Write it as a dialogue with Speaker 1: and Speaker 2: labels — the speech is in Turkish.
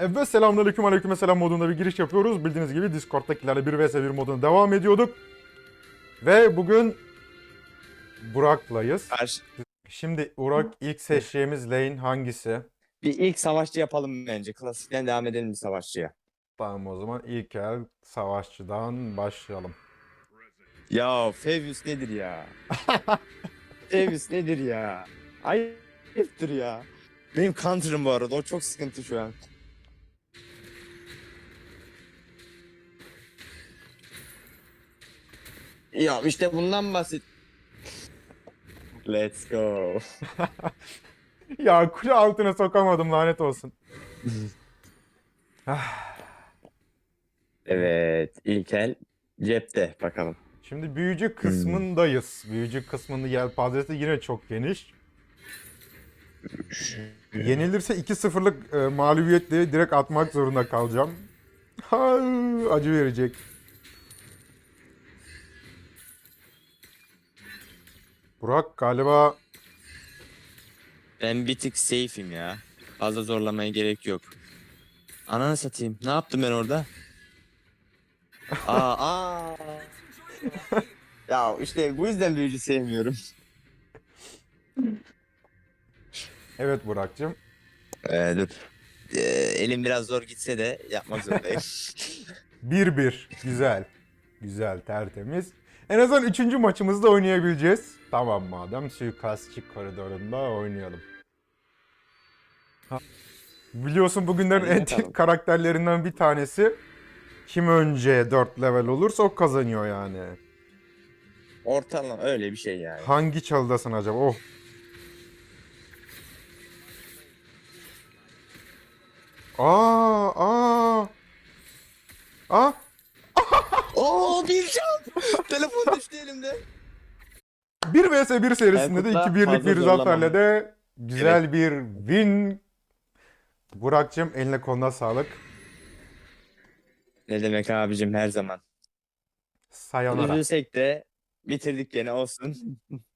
Speaker 1: Evet selamünaleyküm aleyküm selam modunda bir giriş yapıyoruz. Bildiğiniz gibi Discord'dakilerle 1 vs 1 moduna devam ediyorduk. Ve bugün Burak'layız.
Speaker 2: Karşı-
Speaker 1: Şimdi Burak ilk seçeceğimiz lane hangisi?
Speaker 2: Bir ilk savaşçı yapalım bence. Klasikten devam edelim bir savaşçıya.
Speaker 1: Tamam o zaman ilk el savaşçıdan başlayalım.
Speaker 2: Ya Fabius nedir ya? Fabius nedir ya? Ayıptır ya. Benim counter'ım bu arada. O çok sıkıntı şu an. Ya işte bundan bahset. Let's go.
Speaker 1: Ya kule altına sokamadım lanet olsun.
Speaker 2: Evet, ilk el cepte bakalım.
Speaker 1: Şimdi büyücü kısmındayız. Büyücü kısmının yelpazesi yine çok geniş. Yenilirse 2-0'lık e, mağlubiyetle direkt atmak zorunda kalacağım. Ha, acı verecek. Burak galiba
Speaker 2: Ben bir tık safe'im ya. Fazla zorlamaya gerek yok. Ananı satayım. Ne yaptım ben orada? Aa, aa. ya işte bu yüzden büyücü sevmiyorum.
Speaker 1: evet Burak'cığım.
Speaker 2: Ee, dur. Ee, elim biraz zor gitse de yapmak zorundayım.
Speaker 1: 1-1. Güzel. Güzel, tertemiz. En azından 3. maçımızda oynayabileceğiz. Tamam madem suikastçı koridorunda oynayalım. Ha. Biliyorsun bugünlerin en
Speaker 2: bakalım.
Speaker 1: karakterlerinden bir tanesi. Kim önce 4 level olursa o kazanıyor yani.
Speaker 2: Ortalama öyle bir şey yani.
Speaker 1: Hangi çalıdasın acaba? Oh. Aa, aa. Aa,
Speaker 2: Oo bir can! Telefon düştü elimde.
Speaker 1: 1 vs 1 serisinde de
Speaker 2: Erkut'la
Speaker 1: 2 birlik
Speaker 2: fazla
Speaker 1: bir
Speaker 2: zorlamam.
Speaker 1: zaferle de güzel bir win. Burak'cığım eline koluna sağlık.
Speaker 2: Ne demek abicim her zaman.
Speaker 1: Sayonara.
Speaker 2: Üzülsek de bitirdik gene olsun.